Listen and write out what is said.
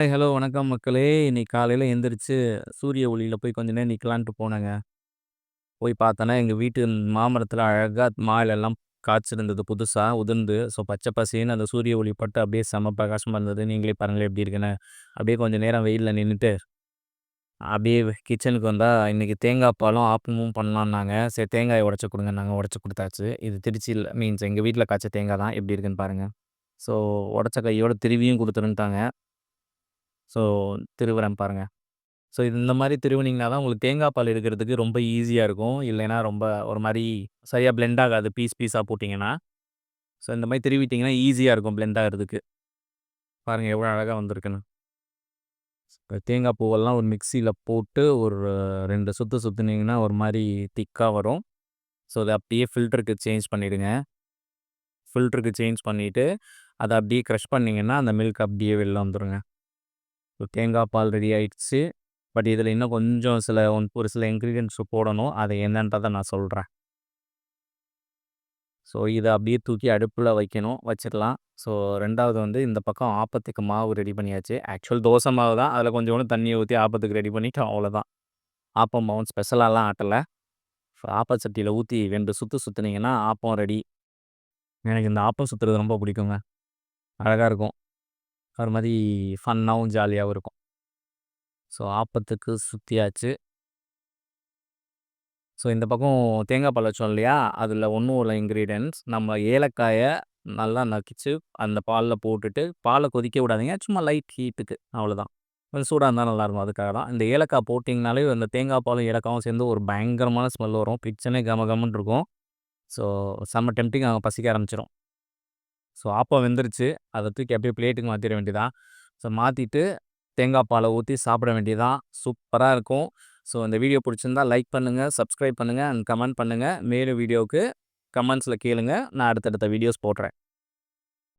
Hi, hello வணக்கம் மக்களே! இன்னைக்கு காலையில எந்திரிச்சு சூரிய ஒளியில போய் கொஞ்ச நேரம் நிக்கலான்ட்டு போனேங்க. போய் பார்த்தேன்னா, எங்க வீட்டு மாமரத்தில் அழகா மாலெல்லாம் காய்ச்சிருந்தது புதுசா உதிர்ந்து. ஸோ பச்சை பசேல்னு அந்த சூரிய ஒளி பட்டு அப்படியே செம்ம பிரகாசமா இருந்தது. நீங்களே பாருங்களேன் எப்படி இருக்குன்னு. அப்படியே கொஞ்ச நேரம் வெயில்ல நின்னுட்டு, அப்படியே கிச்சனுக்கு வந்தா, இன்னைக்கு தேங்காய் பாலும், ஆப்பமும் பண்ணலான்னாங்க. சரி தேங்காய உடைச்சு கொடுங்கன்னாங்க, உடைச்சு கொடுத்தாச்சு இது திருச்சியில் மீன்ஸ் எங்கள் வீட்டில் காய்ச்ச தேங்காய் தான். எப்படி இருக்குன்னு பாருங்க. ஸோ உடைச்ச கையோட திருவியும் கொடுத்துருந்துட்டாங்க. ஸோ திருவுறேன் பாருங்க. ஸோ இது இந்த மாதிரி திருவுனீங்கன்னா தான் உங்களுக்கு தேங்காய் பால் எடுக்கிறதுக்கு ரொம்ப ஈஸியா இருக்கும். இல்லைன்னா ரொம்ப ஒரு மாரி சரியா பிளெண்ட் ஆகாது பீஸ் பீஸா போட்டீங்கன்னா. ஸோ இந்த மாதிரி திருவிட்டீங்கன்னா ஈஸியா இருக்கும் பிளெண்ட் ஆகுறதுக்கு. பாருங்க எவ்வளோ அழகா வந்திருக்குன்னு. தேங்காய் பூவெல்லாம் ஒரு மிக்ஸியில போட்டு ஒரு 2 சுத்து சுத்துனீங்கன்னா ஒரு மாரி திக்கா வரும். ஸோ அத அப்படியே ஃபில்டருக்கு சேஞ்ச் பண்ணிடுங்க. ஃபில்டருக்கு சேஞ்ச் பண்ணிட்டு, அத அப்படியே க்ரஷ் பண்ணீங்கன்னா, அந்த மில்க் அப்படியே வெளில வந்துருங்க. ஸோ தேங்காய் பால் ரெடி ஆயிடுச்சு. பட் இதில் இன்னும் கொஞ்சம் சில ஒரு சில இன்கிரீடியன்ட்ஸ் போடணும். அது என்னன்றதை நான் சொல்கிறேன் ஸோ இதை அப்படியே தூக்கி அடுப்பில் வைக்கணும். வச்சிடலாம். ஸோ ரெண்டாவது வந்து இந்த பக்கம் ஆப்பத்துக்கு மாவு ரெடி பண்ணியாச்சு. ஆக்சுவல் தோசை மாவு தான். அதில் கொஞ்சோண்டு தண்ணியை ஊற்றி ஆப்பத்துக்கு ரெடி பண்ணிவிட்டு அவ்வளோதான். ஆப்பம் மாவும் ஸ்பெஷலாலாம் ஆட்டலை ஆப்ப சட்டியில் ஊற்றி 2 சுத்து சுத்துனீங்கன்னா, ஆப்பம் ரெடி. எனக்கு இந்த ஆப்பம் சுத்துறது ரொம்ப பிடிக்குங்க. அழகாக இருக்கும். ஒரு மாதிரி ஃபன்னாகவும் ஜாலியாகவும் இருக்கும். ஸோ ஆப்பத்துக்கு சுத்தியாச்சு. ஸோ இந்த பக்கம் தேங்காய் பால் வச்சோம் இல்லையா? அதில் ஒன்றும் உள்ள இன்க்ரீடியன்ஸ் நம்ம ஏலக்காயை நல்லா நக்கிச்சு அந்த பாலில் போட்டுட்டு, பாலை கொதிக்க விடாதீங்க. சும்மா லைட் ஹீட்டுக்கு அவ்வளோதான். கொஞ்சம் சூடாக இருந்தால் நல்லாயிருக்கும். அதுக்காக தான். இந்த ஏலக்காய் போட்டிங்கனாலே அந்த தேங்காய் பாலும், ஏலக்காயும் சேர்ந்து ஒரு பயங்கரமான ஸ்மெல் வரும். கிச்சனே கம கமன்னு இருக்கும். ஸோ செம்ம டெம்ப்டிங் அவங்க பசிக்க ஆரம்பிச்சிடும் ஸோ ஆப்பம் வெந்துருச்சு. அதை தூக்கி அப்படியே பிளேட்டுக்கு மாற்றிட வேண்டியதான். ஸோ மாற்றிட்டு தேங்காய் பாலை ஊற்றி சாப்பிட வேண்டியதான். சூப்பராக இருக்கும். ஸோ இந்த வீடியோ பிடிச்சிருந்தா லைக் பண்ணுங்கள் சப்ஸ்கிரைப் பண்ணுங்கள் அண்ட் கமெண்ட் பண்ணுங்கள் மேலும் வீடியோவுக்கு கமெண்ட்ஸில் கேளுங்கள் நான் அடுத்தடுத்த வீடியோஸ் போடுறேன்.